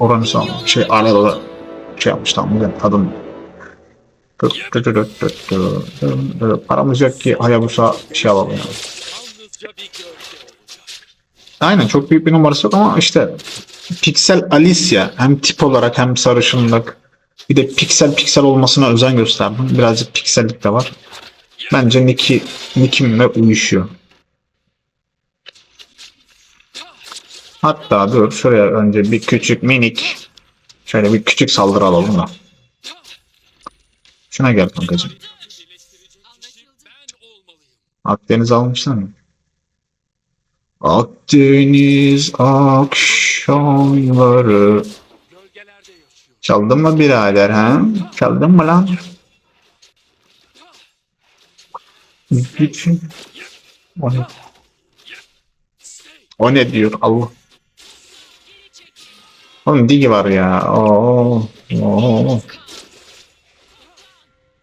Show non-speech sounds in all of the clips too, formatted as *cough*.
oranı sağ şey Arada şey yapmış tamam bugün kadın Paramız yok ki Hayabusa şey alalım yani. Aynen çok büyük bir numarası yok ama işte Pixel Alicia hem tip olarak hem sarışınlık bir de piksel piksel olmasına özen gösterdim. Birazcık piksellik de var. Bence Nick'i Nick'imle uyuşuyor. Hatta dur şuraya önce bir küçük minik şöyle bir küçük saldırı alalım da. Şuna gel kankacığım. Akdeniz almışlar mı? Akdeniz akşamları. Çaldın mı birader ha? Çaldın mı lan? O ne? O ne diyor Allah? Oğlum digi var ya. Oo. Oo.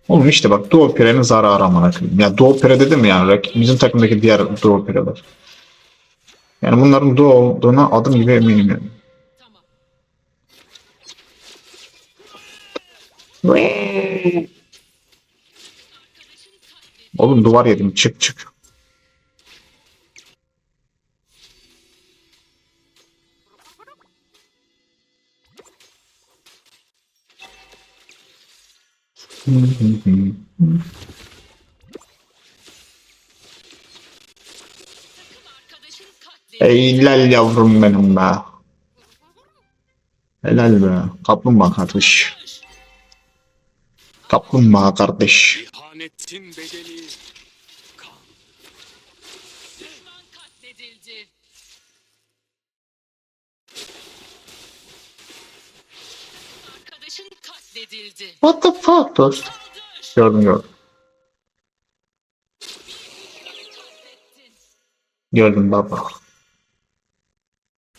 Oğlum işte bak Doğu Pire'nin zararı amına koyayım. Ya Doğu Pire dedim yani bizim takımdaki diğer Doğu Pire'ler. Yani bunların Doğu olduğuna adım gibi eminim yani. Oğlum duvar yedim çık çık. Helal yavrum benim be. Helal be. Kaplumbağa kardeş. Kaplumbağa kardeş. İhanetin bedeli kan. Düşman katledildi. Arkadaşın katledildi. What the fuck dost? Gördüm gördüm. Gördüm baba.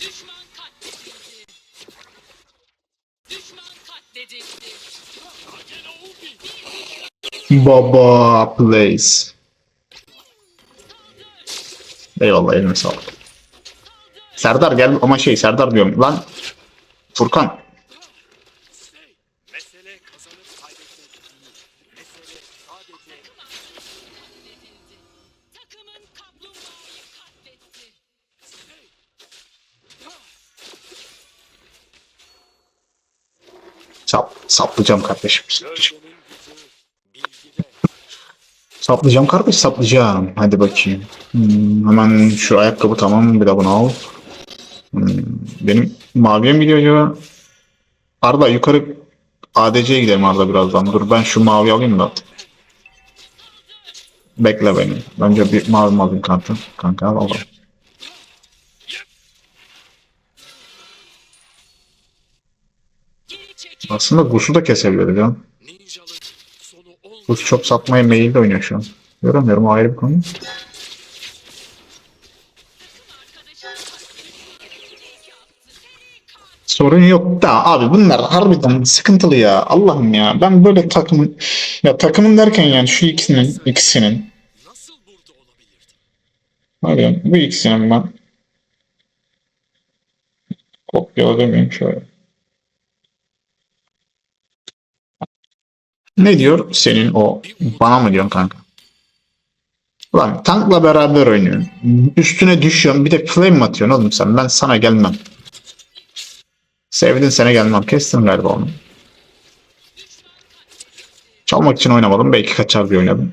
Düşman katledildi. Düşman katledildi. Baba place. Eyvallah eline sağlık. Serdar gel ama şey Serdar diyorum lan. Furkan. Sap, saplayacağım kardeşim. Saplayacağım kardeş saplayacağım. Hadi bakayım. Hmm, hemen şu ayakkabı tamam bir de bunu al. Hmm, benim maviye mi gidiyor acaba? Arda yukarı ADC'ye gidelim Arda birazdan. Dur ben şu mavi alayım da. Bekle beni. Önce bir mavi alayım kanka. Kanka al al. Aslında Gus'u da kesebiliriz ya. Gus çok satmaya meyilli oynuyor şu an. Göremiyorum ayrı bir konu. Sorun yok da abi bunlar harbiden sıkıntılı ya. Allah'ım ya. Ben böyle takımın ya takımın derken yani şu ikisinin ikisinin? Hadi bu ikisinin ben kopyaladım şöyle. Ne diyor senin o bana mı diyorsun kanka? Ulan tankla beraber oynuyorsun. Üstüne düşüyorsun bir de flame atıyorsun oğlum sen? Ben sana gelmem. Sevdin sene gelmem. Kestin galiba onu. Çalmak için oynamadım. Belki kaçar diye oynadım.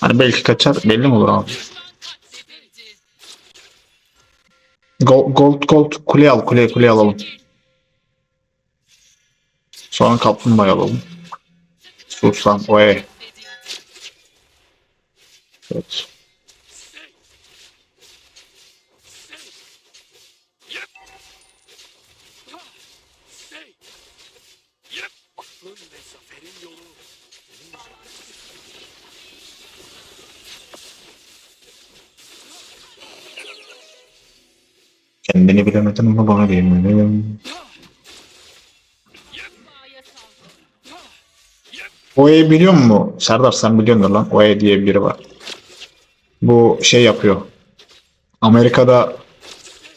Hani belki kaçar. Belli mi olur abi? Gold, gold, gold. Kule al. Kule, kule alalım. Sonra kaplumbağa alalım. Sus lan. Oy. Evet. Kendini bilemedin ama bana diyemedim. Oe biliyor musun? Serdar sen biliyorsun lan. Oe diye biri var. Bu şey yapıyor. Amerika'da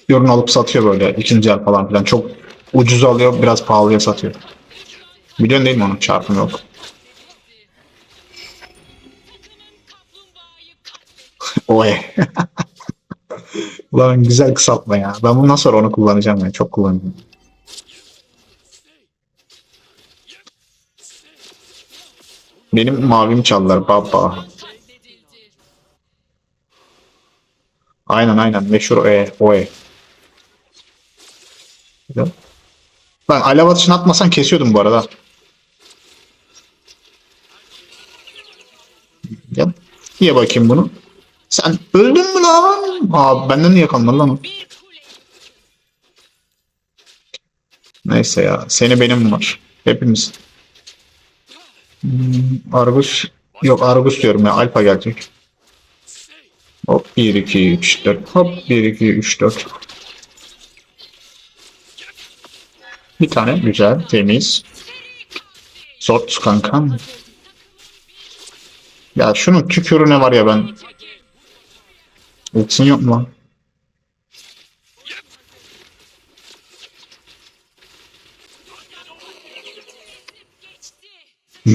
ürün alıp satıyor böyle ikinci el falan filan. Çok ucuz alıyor biraz pahalıya satıyor. Biliyorsun değil mi onun çarpımı yok. *laughs* Oy. Ulan *laughs* güzel kısaltma ya. Ben bundan sonra onu kullanacağım ya. Çok kullanacağım. Benim mavim çaldılar baba. Aynen aynen meşhur e, o e. Lan alev atışını atmasan kesiyordum bu arada. Gel. Ye bakayım bunu. Sen öldün mü lan? Aa benden niye kalmadın lan? Neyse ya. Seni benim var. Hepimiz. Hmm, Argus. Yok Argus diyorum ya. Alfa gelecek. Hop 1 2 3 4. Hop 1 2 3 4. Bir tane güzel, temiz. Sort kankam. Ya şunun tükürüğüne var ya ben. Ultin yok mu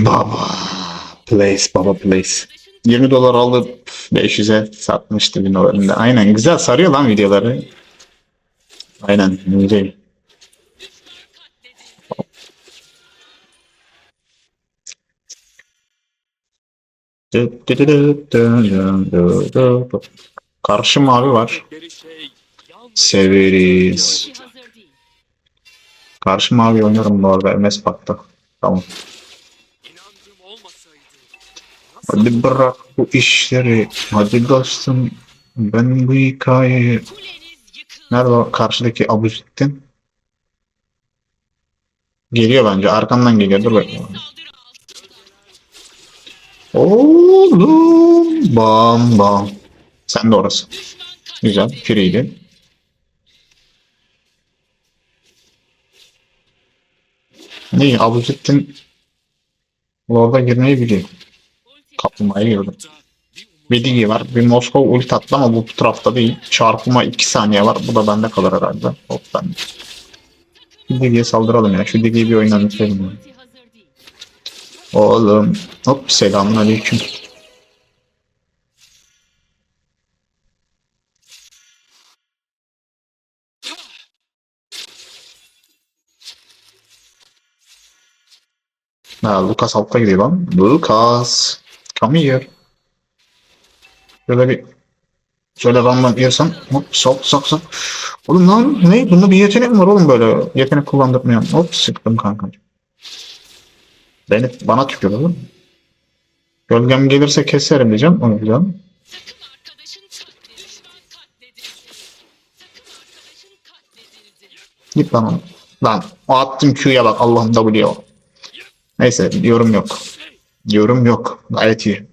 Baba. Place, baba place. 20 dolar alıp 500'e satmıştı bir dolarında. Aynen güzel sarıyor lan videoları. Aynen güzel. Karşı mavi var. Severiz. Karşı mavi oynuyorum bu arada MS Park'ta. Tamam. Hadi bırak bu işleri. Hadi dostum. Ben bu hikayeyi... Nerede o karşıdaki Abuzittin? Geliyor bence. Arkamdan geliyor. Dur bakayım. Oğlum. Bam bam. Sen de orası. Güzel. katledildi. Free'ydi. Ne? Abuzittin Lord'a girmeyi biliyor. Girdi. da bir Bir var. Bir Moskova ult attı ama bu tarafta değil. Çarpıma 2 saniye var. Bu da bende kalır herhalde. Hop ben. Digiye saldıralım ya. Şu digiyi bir değil. Oğlum. Hop selamun aleyküm. Ha, Lucas altta gidiyor lan. Lucas. Come here. Şöyle bir şöyle random yersem hop sok sok sok. Oğlum lan ne? Bunda bir yetenek mi var oğlum böyle? Yetenek kullandırmıyorum. Hop sıktım kankacığım. Beni bana tükür oğlum. Gölgem gelirse keserim diyeceğim. O yüzden. Takım arkadaşın katledildi. Düşman katledildi. Takım arkadaşın katledildi. Git lan oğlum. Lan o attım Q'ya bak Allah'ım W. Neyse yorum yok. Yorum yok. Gayet iyi.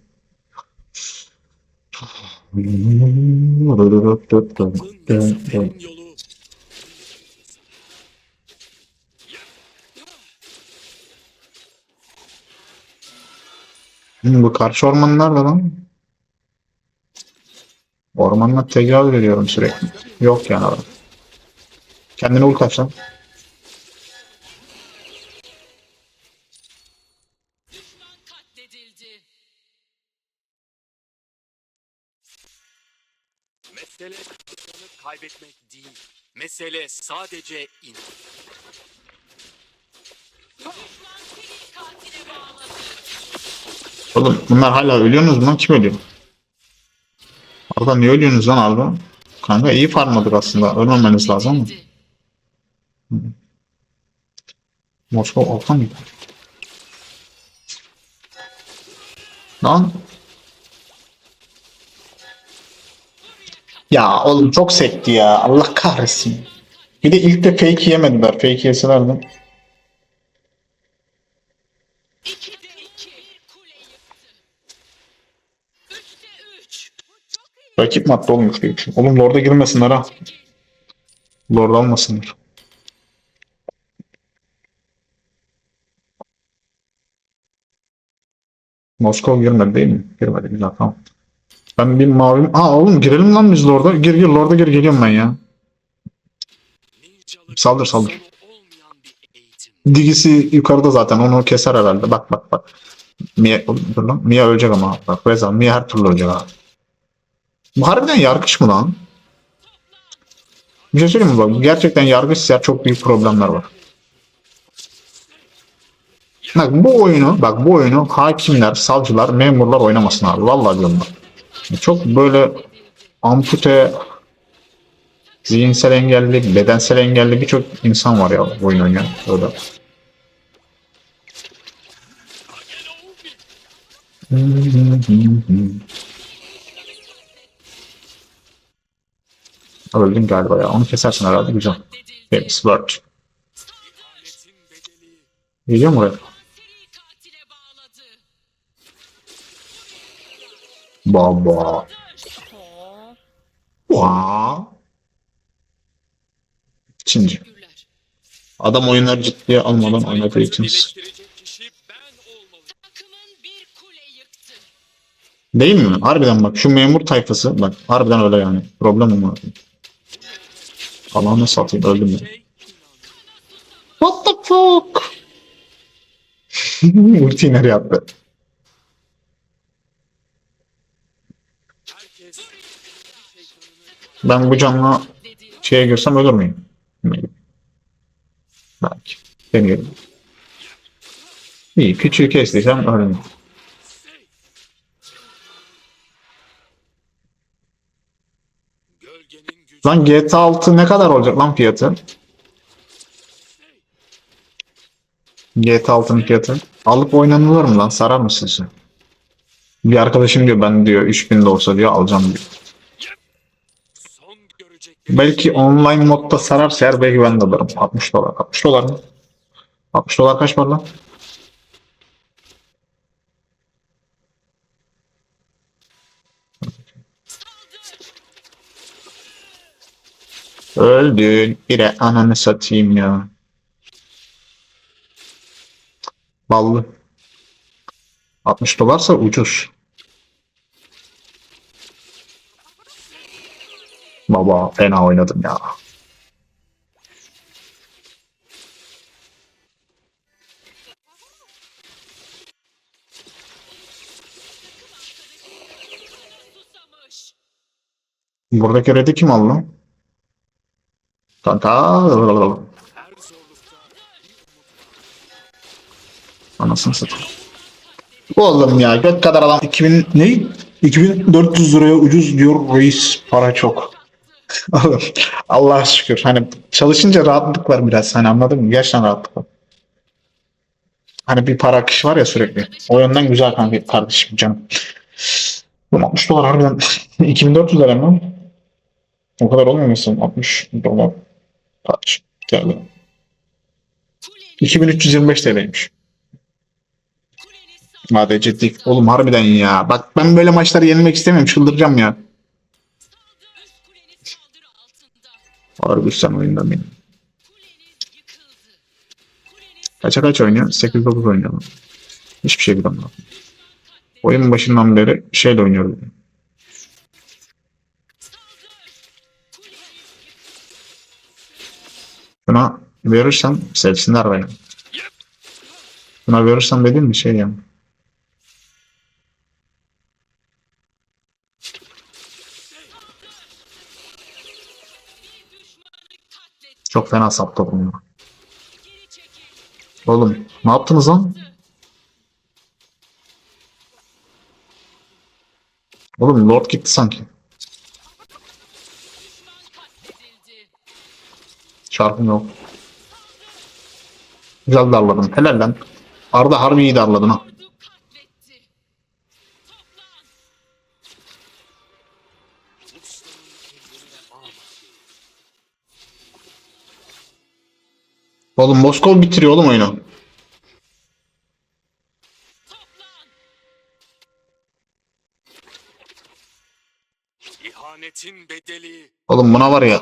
Bu karşı orman nerede lan? Ormanla tecavüz ediyorum sürekli. Yok yani adam. Kendine ult aç mesele kazanıp kaybetmek değil. Mesele sadece in. Oğlum bunlar hala ölüyorsunuz lan? Kim ölüyor? Arda niye ölüyorsunuz lan Arda? Kanka iyi farmladık aslında. Ölmemeniz lazım ama. Moskova alta mıydı? Lan. Ya oğlum çok sekti ya. Allah kahretsin. Bir de ilk de fake yemediler. Fake yeselerdi. Rakip madde olmuş diye düşün. Oğlum Lord'a girmesinler ha. Lord almasınlar. Moskova girmedi değil mi? Girmedi güzel tamam. Ben bir mavim... Aa oğlum girelim lan biz Lord'a. Gir gir Lord'a gir geliyorum ben ya. Saldır saldır. Digisi yukarıda zaten onu keser herhalde. Bak bak bak. Mia, dur lan. Mia ölecek ama. Bak Reza Mia her türlü ölecek ha. Bu harbiden yargıç mı lan? Bir şey söyleyeyim mi bak? Gerçekten yargıçsa çok büyük problemler var. Bak bu oyunu, bak bu oyunu hakimler, savcılar, memurlar oynamasın abi. Vallahi diyorum bak. Çok böyle ampute, zihinsel engelli, bedensel engelli birçok insan var ya oyun oynayan. Öyle. Öldün galiba ya. Onu kesersin herhalde. Güzel. Temiz. Word. Geliyor mu oraya? Baba. Aa, Vaa. Teşekkürler. Adam oyunları ciddiye almadan oynadığı için. Ben. Değil mi? Harbiden bak şu memur tayfası bak harbiden öyle yani. Problem mi? Allah'ını satayım öldüm. Şey What the fuck? *laughs* Ulti nereye attı? Ben bu Dedi. şeye girsem ölür müyüm? Belki. Deneyelim. İyi küçüğü kestiysem gücü Lan GTA 6 ne kadar olacak lan fiyatı? GTA 6'nın fiyatı. Alıp oynanılır mı lan? Sarar mı sizi? Bir arkadaşım diyor ben diyor 3000 de olsa diyor alacağım diyor. Belki online modda sararsa eğer belki ben de alırım. 60 dolar. 60 dolar mı? 60 dolar kaç var lan? Öldün. Bire ananı satayım ya. Ballı. 60 dolarsa ucuz. Baba fena oynadım ya. Buradaki red'i kim aldı? Kanka. Anasını satayım. Oğlum ya göt kadar adam 2000 ne? 2400 liraya ucuz diyor reis para çok. Oğlum Allah'a şükür hani çalışınca rahatlık var biraz hani anladın mı? Gerçekten rahatlık var. Hani bir para akışı var ya sürekli. O yönden güzel kanka kardeşim canım. Bu 60 dolar harbiden *laughs* 2400 lira mı? O kadar olmuyor musun? 60 dolar kaç geldi? Kulenin, 2325 TL'ymiş. Hadi ciddi. Oğlum harbiden ya. Bak ben böyle maçları yenilmek istemiyorum. Çıldıracağım ya. Harbi sen oyundan benim. Kaça kaç oynuyor? 8-9 oynuyor. Hiçbir şey bilmiyorum. Oyun başından beri şeyle oynuyorum. Şuna verirsem sevsinler beni. Şuna verirsem dediğim bir şey yani. Çok fena saptadım ya. Oğlum ne yaptınız lan? Oğlum Lord gitti sanki. Çarpım yok. Güzel darladın. Helal lan. Arda harbi iyi darladın ha. Oğlum Moskov bitiriyor oğlum oyunu. İhanetin bedeli Oğlum buna var ya.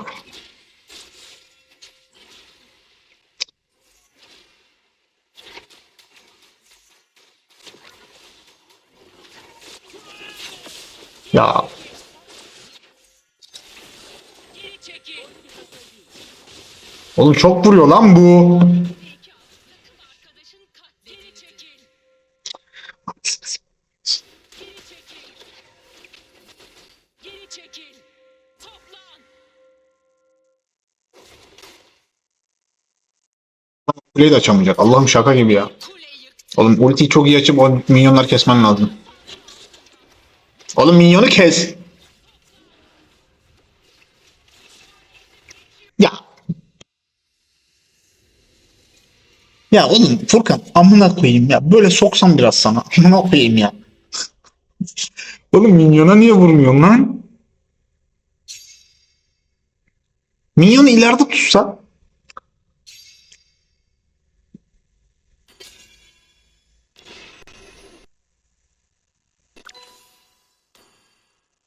Ya Oğlum çok vuruyor lan bu. Kuleyi de açamayacak. Allah'ım şaka gibi ya. Oğlum ultiyi çok iyi açıp o minyonları kesmen lazım. Oğlum minyonu kes. Ya. Ya oğlum Furkan amına koyayım ya. Böyle soksam biraz sana. Amına koyayım ya. oğlum minyona niye vurmuyorsun lan? Minyonu ileride tutsa